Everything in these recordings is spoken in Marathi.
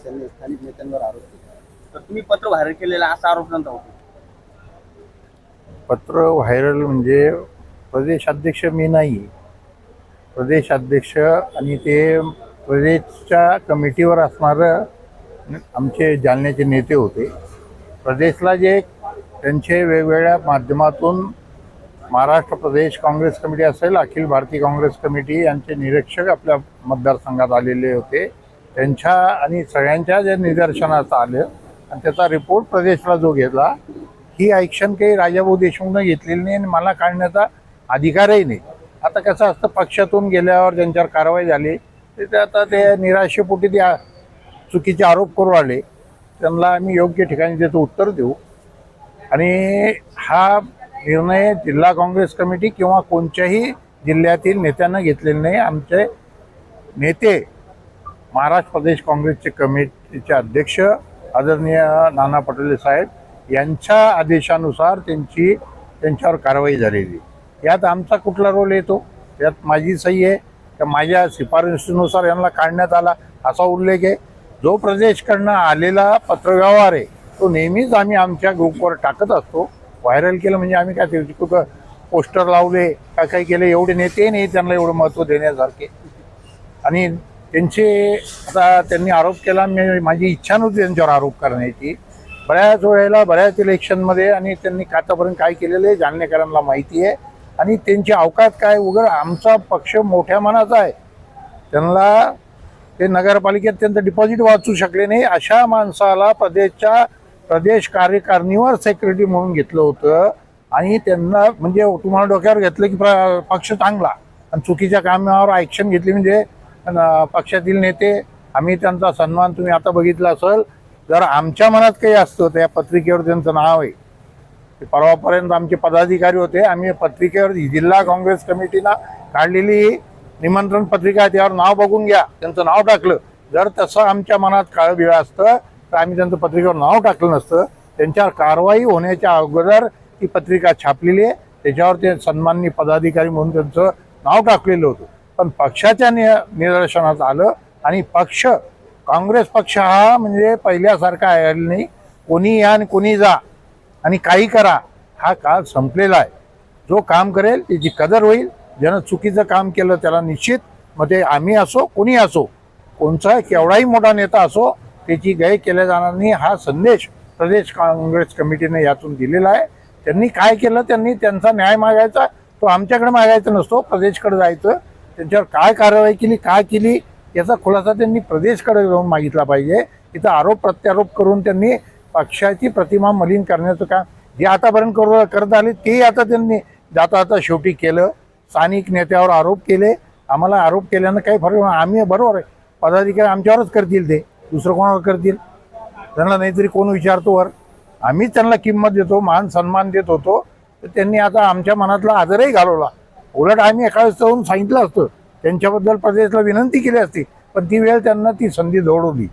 स्थानिक नेत्यांवर आरोप केला. तर तुम्ही पत्र व्हायरल केलेला असा आरोप नव्हता होतो? पत्र व्हायरल म्हणजे प्रदेशाध्यक्ष मी नाही. प्रदेशाध्यक्ष आणि ते प्रदेशच्या कमिटीवर असणारं आमचे जालन्याचे नेते होते. प्रदेशला जे त्यांचे वेगवेगळ्या माध्यमातून महाराष्ट्र प्रदेश काँग्रेस कमिटी असेल अखिल भारतीय काँग्रेस कमिटी यांचे निरीक्षक आपल्या मतदारसंघात आलेले होते. त्यांच्या आणि सगळ्यांच्या जे निदर्शनाचं आलं आणि त्याचा रिपोर्ट प्रदेशला जो घेतला ही ॲक्शन काही राजाभाऊ देशमुखनं घेतलेली नाही आणि मला काढण्याचा अधिकारही नाही. आता कसं असतं पक्षातून गेल्यावर ज्यांच्यावर कारवाई झाली ते ते आता ते निराशेपोटी ते चुकीचे आरोप करू आले त्यांना आम्ही योग्य ठिकाणी त्याचं उत्तर देऊ. आणि हा निर्णय जिल्हा काँग्रेस कमिटी किंवा कोणत्याही जिल्ह्यातील नेत्यांना घेतलेला नाही. आमचे नेते महाराष्ट्र प्रदेश काँग्रेसचे कमिटीचे अध्यक्ष आदरणीय नाना पटोले साहेब यांच्या आदेशानुसार त्यांची त्यांच्यावर कारवाई झालेली. यात आमचा कुठला रोल येतो? यात माझी सही आहे. तर माझ्या शिफारशीनुसार यांना काढण्यात आला असा उल्लेख आहे. जो प्रदेशकडनं आलेला पत्रव्यवहार आहे तो नेहमीच आम्ही आमच्या ग्रुपवर टाकत असतो. व्हायरल केलं म्हणजे आम्ही काय ते कुठं पोस्टर लावले काय काही केले एवढे नेते नाही त्यांना एवढं महत्त्व देण्यासारखे. आणि त्यांचे आता त्यांनी आरोप केला मी माझी इच्छा नव्हती त्यांच्यावर आरोप करण्याची. बऱ्याच वेळेला बऱ्याच इलेक्शनमध्ये आणि त्यांनी आतापर्यंत काय केलेलं आहे जालनेकरांना माहिती आहे. आणि त्यांची अवकात काय उघड आमचा पक्ष मोठ्या मनाचा आहे. त्यांना ते नगरपालिकेत त्यांचं डिपॉझिट वाचू शकले नाही. अशा माणसाला प्रदेशच्या प्रदेश कार्यकारिणीवर सेक्रेटरी म्हणून घेतलं होतं. आणि त्यांना म्हणजे तुम्हाला डोक्यावर घेतलं की प्र- पक्ष चांगला. आणि चुकीच्या कामावर ॲक्शन घेतली. म्हणजे पक्षातील नेते आम्ही त्यांचा सन्मान तुम्ही आता बघितला असेल जर आमच्या मनात काही असतं तर या पत्रिकेवर त्यांचं नाव आहे. ते परवापर्यंत आमचे पदाधिकारी होते आम्ही पत्रिकेवर जिल्हा काँग्रेस कमिटीनं काढलेली निमंत्रण पत्रिका आहे, त्यावर नाव बघून घ्या. त्यांचं नाव टाकलं. जर तसं आमच्या मनात काळ बिळ असतं तर आम्ही त्यांचं पत्रिकेवर नाव टाकलं नसतं. त्यांच्यावर कारवाई होण्याच्या अगोदर ती पत्रिका छापलेली आहे. त्याच्यावर ते सन्माननी पदाधिकारी म्हणून त्यांचं नाव टाकलेलं होतं. पण पक्षाच्या नि निदर्शनात आलं आणि पक्ष काँग्रेस पक्ष हा म्हणजे पहिल्यासारखा आहे नाही कोणी या आणि कोणी जा आणि काही करा हा काळ संपलेला आहे. जो काम करेल त्याची कदर होईल. ज्यानं चुकीचं काम केलं त्याला निश्चित मग ते आम्ही असो कोणी असो कोणचा केवढाही मोठा नेता असो त्याची गय केल्या जाणार नाही हा संदेश प्रदेश काँग्रेस कमिटीने यातून दिलेला आहे. त्यांनी काय केलं त्यांनी त्यांचा न्याय मागायचा तो आमच्याकडे मागायचा नसतो प्रदेशकडे जायचं. त्यांच्यावर काय कारवाई केली काय केली याचा खुलासा त्यांनी प्रदेशकडे जाऊन मागितला पाहिजे. इथं आरोप प्रत्यारोप करून त्यांनी पक्षाची प्रतिमा मलिन करण्याचं काम जे आतापर्यंत करू करत आले ते आता त्यांनी जाता आता शेवटी केलं. स्थानिक नेत्यावर आरोप केले. आम्हाला आरोप केल्यानं काही फरक नाही. आम्ही बरोबर आहे. पदाधिकारी आमच्यावरच करतील ते. दुसरं कोणावर करतील? त्यांना नाहीतरी कोण विचारतो वर? आम्हीच त्यांना किंमत देतो मान सन्मान देत होतो. तर त्यांनी आता आमच्या मनातला आदरही घालवला. उलट आम्ही एका वेळेस जाऊन सांगितलं असतं. त्यांच्याबद्दल प्रदेशला विनंती केली असती पण ती वेळ त्यांना ती संधी दौडवली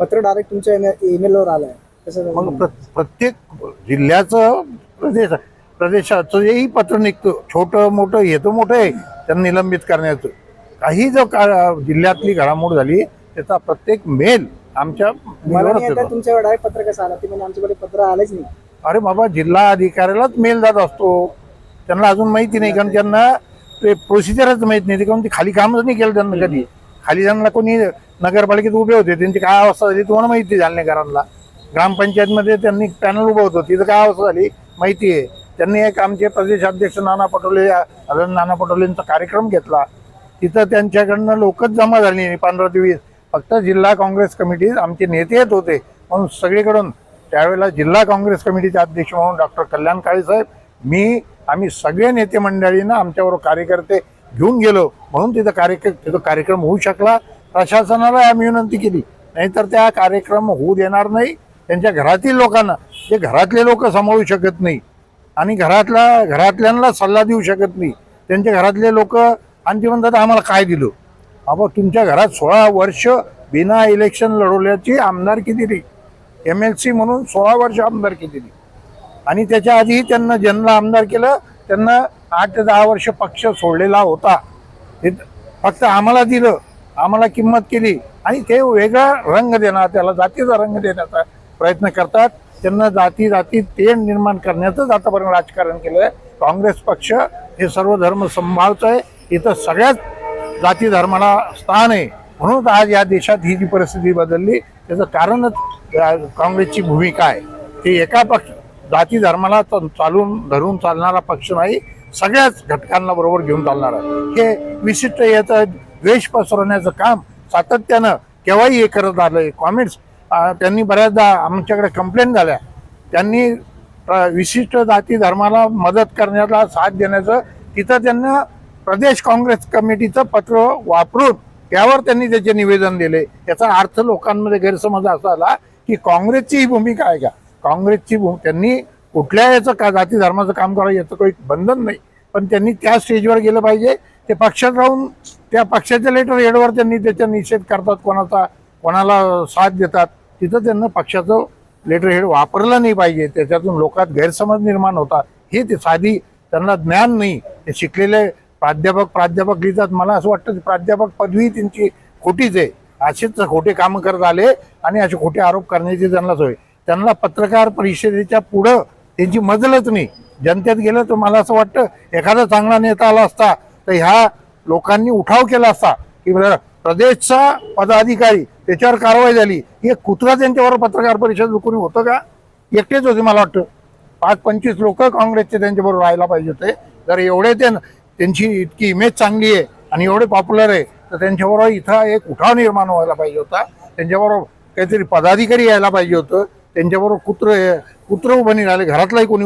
पत्र डायरेक्ट तुमच्या ईमेलवर आलंय. कसं मग प्र- प्रत्येक जिल्ह्याचं प्रदेश प्रदेशाचं जेही पत्र निघतं छोटं मोठं हे तर मोठं आहे त्यांना निलंबित करण्याचं. काही जो का जिल्ह्यातली घडामोड झाली त्याचा प्रत्येक मेल आमच्या येतो. तुमच्यावर डायरेक्ट पत्र कसं आलं. ते म्हणजे आमच्याकडे पत्र आलंच नाही. अरे बाबा जिल्हा अधिकाऱ्यालाच मेल जात असतो. त्यांना अजून माहिती नाही कारण त्यांना ते प्रोसिजरच माहीत नाही. ते कारण ते खाली कामच नाही केलं त्यांना कधी. खाली त्यांना कोणी नगरपालिकेत उभे होते त्यांची काय अवस्था झाली तुम्हाला माहिती आहे जालनेकरांना ग्रामपंचायतमध्ये त्यांनी पॅनल उभं होतं तिथं काय अवस्था झाली माहिती आहे. त्यांनी एक आमचे प्रदेशाध्यक्ष नाना पटोले अजून नाना पटोलेंचा कार्यक्रम घेतला. तिथं त्यांच्याकडनं लोकच जमा झाली नाही पंधरा ते वीस. फक्त जिल्हा काँग्रेस कमिटी आमचे नेते येत होते. म्हणून सगळीकडून त्यावेळेला जिल्हा काँग्रेस कमिटीचे अध्यक्ष म्हणून डॉक्टर कल्याण काळे साहेब मी आम्ही सगळे नेते मंडळीनं आमच्याबरोबर कार्यकर्ते घेऊन गेलो. म्हणून तिथं कार्यक्रम तिथं कार्यक्रम होऊ शकला. प्रशासनाला आम्ही विनंती केली. नाहीतर त्या कार्यक्रम होऊ देणार नाही. त्यांच्या घरातील लोकांना जे घरातले लोक सांभाळू शकत नाही आणि घरातला घरातल्यांना सल्ला देऊ शकत नाही. त्यांच्या घरातले लोक आणि ते म्हणतात आम्हाला काय दिलं? अबा तुमच्या घरात सोळा वर्ष बिना इलेक्शन लढवल्याची आमदारकी दिली. एम एल सी म्हणून सोळा वर्ष आमदारकी दिली. आणि त्याच्या आधी त्यांना ज्यांना आमदार केलं त्यांना आठ ते दहा वर्ष पक्ष सोडलेला होता. हे फक्त आम्हाला दिलं आम्हाला किंमत केली आणि ते वेगळा रंग देणार त्याला जातीचा रंग देण्याचा प्रयत्न करतात. त्यांना जाती जाती तेण निर्माण करण्याचंच आतापर्यंत राजकारण केलं आहे काँग्रेस पक्ष हे सर्व धर्म संभाळतं आहे इथं सगळ्याच जाती धर्माला स्थान आहे. म्हणून आज या देशात ही जी परिस्थिती बदलली त्याचं कारणच काँग्रेसची भूमिका आहे. ते एका पक्ष जाती धर्माला चालून धरून चालणारा पक्ष नाही सगळ्याच घटकांना बरोबर घेऊन चालणार. आहे हे विशिष्ट याचं द्वेष पसरवण्याचं काम सातत्यानं केव्हाही हे करत आलंय. कॉमेंट्स त्यांनी बऱ्याचदा आमच्याकडे कंप्लेंट झाल्या. त्यांनी विशिष्ट जाती धर्माला मदत करण्याला साथ देण्याचं तिथं त्यांना प्रदेश काँग्रेस कमिटीचं पत्र वापरून त्यावर त्यांनी त्याचे निवेदन दिले. याचा अर्थ लोकांमध्ये गैरसमज असा आला की काँग्रेसची ही भूमिका आहे का? काँग्रेसची त्यांनी कुठल्या याचं का जाती धर्माचं काम करावं याचं काही बंधन नाही. पण त्यांनी त्या स्टेजवर गेलं पाहिजे. ते पक्षात राहून त्या पक्षाच्या लेटर हेडवर त्यांनी त्याचा निषेध करतात कोणाचा कोणाला साथ देतात. तिथं त्यांना पक्षाचं लेटर हेड वापरलं नाही पाहिजे. त्याच्यातून लोकात गैरसमज निर्माण होता हे ते साधी त्यांना ज्ञान नाही. ते शिकलेले प्राध्यापक प्राध्यापक लिहितात. मला असं वाटतं की प्राध्यापक पदवी त्यांची खोटीच आहे. असेच खोटे कामं करत आले आणि असे खोटे आरोप करण्याची त्यांना सोय. त्यांना पत्रकार परिषदेच्या पुढं त्यांची मजलच नाही. जनतेत गेलं तर मला असं वाटतं एखादा चांगला नेता आला असता तर ह्या लोकांनी उठाव केला असता की बरं, प्रदेशचा पदाधिकारी त्याच्यावर कारवाई झाली. हे कुत्रा त्यांच्यावर पत्रकार परिषद कोणी होतं का? एकटेच होते मला वाटतं. पाच पंचवीस लोक काँग्रेसचे त्यांच्याबरोबर राहायला पाहिजे होते. जर एवढे ते त्यांची इतकी इमेज चांगली आहे आणि एवढे पॉप्युलर आहे तर त्यांच्याबरोबर इथं एक उठाव निर्माण व्हायला पाहिजे होता. त्यांच्याबरोबर काहीतरी पदाधिकारी यायला पाहिजे होतं. त्यांच्याबरोबर कुत्र कुत्र उभं राहिले. घरातलाही कोणी